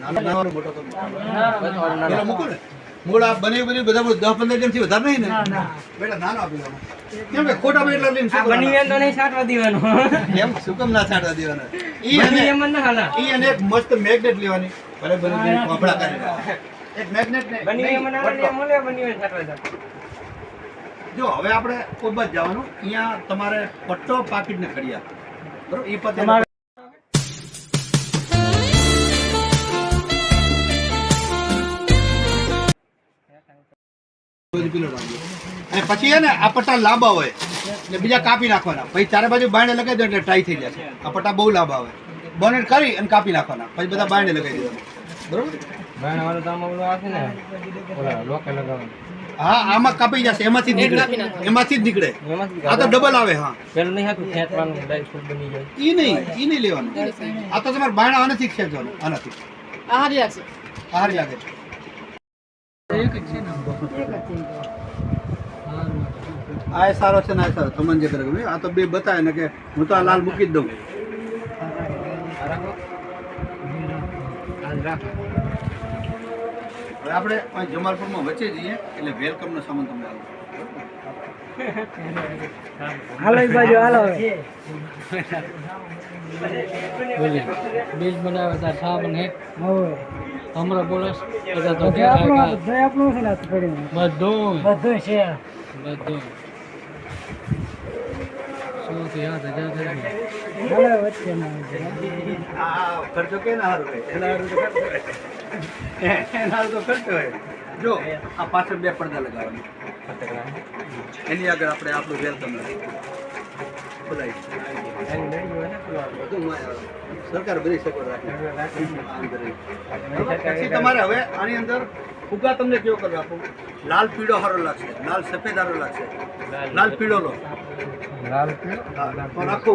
નાનો નાનો મોટો તો પેલો મૂકો ને. મૂળ આ બની બની બધા દસ પંદર જણથી વધારે નહીં ને? બેટા નાનો આપી દો ખોટા માં એટલા લઈને બની તો નહીં સાટવા દેવાનો. કેમ શું ના છાંટવા દેવાના? ઈ અને એમ જ ના હાલા. ઈ અને એક મસ્ત મેગ્નેટ લેવાની. ભલે બની બની કરી એક મેગ્નેટ ને બની એમ ના મળે બની એમ જો હવે આપણે કોબત જવાનું. અહીંયા તમારે પટ્ટો પાકીટ ને ખડિયા બરોબર? ઈ પતે બધું પીલો રાખજો. અને પછી છે ને આ પટ્ટા લાંબા હોય એટલે બીજા કાપી નાખવાના. પછી ચારે બાજુ બાયણે લગાવી દો એટલે ટ્રાય થઈ જશે. આ પટ્ટા બહુ લાંબા આવે બોનેટ કરી અને કાપી નાખવાના. પછી બધા બાયણે લગાવી દેવાના. બરોબર? બાણ વાળો તો આમાં ઓલો આવશે ને ઓલા લોકે લગાવવાનું. હા આમાં કાપી જશે એમાંથી જ નીકળે. એમાંથી જ નીકળે. આ તો ડબલ આવે હા. પેલું નહીં હતું ખેંચવાનું ડાયરેક્ટ બની જાય. ઈ નહીં ઈ નહીં લેવાનું. આ તો તમારે બાયણા આનાથી ખેંચવાનું. આનાથી આહાર લાગે આ હારી લાગે. છે આ એ સારો છે ને આ સારો. તમને જે કરે. આ તો બે બતાવે ને કે હું તો આ લાલ મૂકી જ દઉં. આપણે જમાલપુરમાં વચ્ચે જઈએ એટલે વેલકમ નો સામાન તમને આલું. હાલો બાજુ હાલો બીજ બનાવે તાર સાબન હે? હમણાં બોલસ બધા તો કે આપણું બધું આપણો છે ને. બધું બધું છે બધું સો થી આઠ હજાર થઈ ભલે વચ્ચે ના આ ખર્ચો કેના હારું હોય? એના હારું તો ખર્ચો હોય. એના હારું તો ખર્ચો હોય. જો આ પાછળ બે પડદા લગાવવાના એની આગળ આપણે આપણું વેલકમ બોલાયમાં આવે. સરકાર બધી સગવડ રાખે તમારે હવે આની અંદર ફુગા તમને કેવો કરવા આપો? લાલ પીળો હારો લાગશે. લાલ સફેદ હારો લાગશે. લાલ પીળો લો. લાલ પીળો. આખો